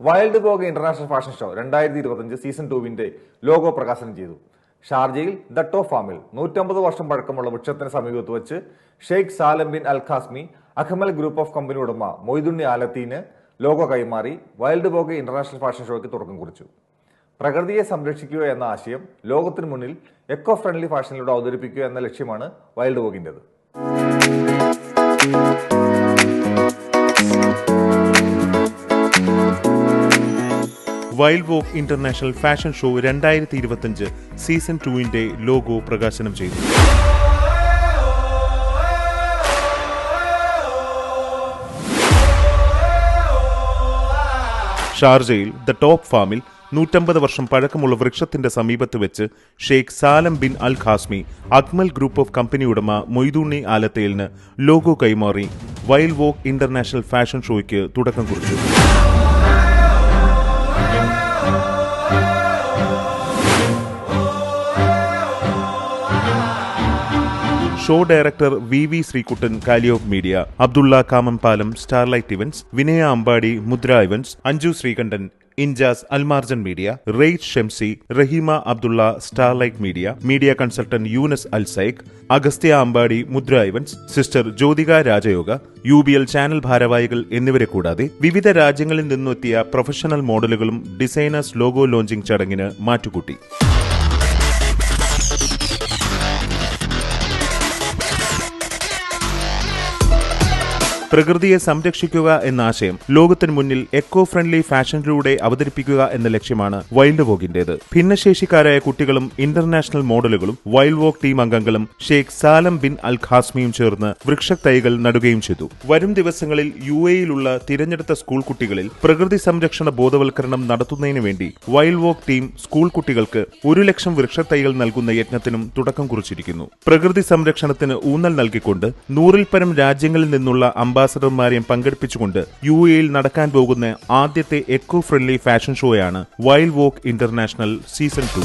Wild walk international fashion show രണ്ടായിരത്തി ഇരുപത്തഞ്ച് season ടുവിന്റെ ലോഗോ പ്രകാശനം ചെയ്തു. ഷാർജയിൽ ദട്ടോ ഫാമിൽ നൂറ്റമ്പത് വർഷം പഴക്കമുള്ള വൃക്ഷത്തിന് സമീപത്ത് വെച്ച് Sheikh Salem bin Al Qasimi Akmal group of company ഉടമ മൊയ്തുണ്ണി ആലത്തീന് ലോഗോ കൈമാറി വൈൽഡ് ബോഗ് ഇന്റർനാഷണൽ ഫാഷൻ ഷോയ്ക്ക് തുടക്കം കുറിച്ചു. പ്രകൃതിയെ സംരക്ഷിക്കുക എന്ന ആശയം ലോകത്തിന് മുന്നിൽ എക്കോ ഫ്രണ്ട്ലി ഫാഷനിലൂടെ അവതരിപ്പിക്കുക എന്ന ലക്ഷ്യമാണ് wild ബോഗിന്റെത് wild walk international fashion show രണ്ടായിരത്തി ഇരുപത്തിയഞ്ച് സീസൺ ടുവിന്റെ ലോഗോ പ്രകാശനം ചെയ്തു. ഷാർജയിൽ ദ ടോപ്പ് ഫാമിൽ നൂറ്റമ്പത് വർഷം പഴക്കമുള്ള വൃക്ഷത്തിന്റെ സമീപത്ത് വെച്ച് Sheikh Salem bin Al Qasimi Akmal group of company ഉടമ മൊയ്തൂണി ആലത്തേലിന് ലോഗോ കൈമാറി വൈൽഡ് വോക്ക് ഇന്റർനാഷണൽ ഫാഷൻ ഷോയ്ക്ക് തുടക്കം കുറിച്ചു. Show director V V Sreekuttan കാലി of media Abdulla Kamampalam starlight events Vinaya Ambadi Mudra events Anju Sreekantan Injas Almarjan media rate Shamsi Raheema Abdulla starlight media media consultant Yunus അൽസൈഖ് Agastya Ambadi Mudra events sister Jyothika Rajayoga U B L channel ഭാരവാഹികൾ എന്നിവരെ കൂടാതെ വിവിധ രാജ്യങ്ങളിൽ നിന്നെത്തിയ professional മോഡലുകളും designers logo launching ചടങ്ങിന് മാറ്റുകൂട്ടി. പ്രകൃതിയെ സംരക്ഷിക്കുക എന്ന ആശയം ലോകത്തിന് മുന്നിൽ എക്കോ ഫ്രണ്ട്ലി ഫാഷനിലൂടെ അവതരിപ്പിക്കുക എന്ന ലക്ഷ്യമാണ് വൈൽഡ് വോക്കിന്റേത് ഭിന്നശേഷിക്കാരായ കുട്ടികളും ഇന്റർനാഷണൽ മോഡലുകളും വൈൽഡ് വോക്ക് ടീം അംഗങ്ങളും ഷെയ്ഖ് സാലം ബിൻ അൽ ഖാസ്മിയും ചേർന്ന് വൃക്ഷത്തൈകൾ നടുകയും ചെയ്തു. വരും ദിവസങ്ങളിൽ യു എയിലുള്ള തിരഞ്ഞെടുത്ത സ്കൂൾ കുട്ടികളിൽ പ്രകൃതി സംരക്ഷണ ബോധവൽക്കരണം നടത്തുന്നതിനു വേണ്ടി വൈൽഡ് വോക്ക് ടീം സ്കൂൾ കുട്ടികൾക്ക് ഒരു ലക്ഷം വൃക്ഷത്തൈകൾ നൽകുന്ന യജ്ഞത്തിനും തുടക്കം കുറിച്ചിരിക്കുന്നു. പ്രകൃതി സംരക്ഷണത്തിന് ഊന്നൽ നൽകിക്കൊണ്ട് നൂറിൽ പരം രാജ്യങ്ങളിൽ നിന്നുള്ള അംബാസഡർമാരെയും പങ്കെടുപ്പിച്ചുകൊണ്ട് യു എയിൽ നടക്കാൻ പോകുന്ന ആദ്യത്തെ eco friendly fashion ഷോയാണ് wild walk international season two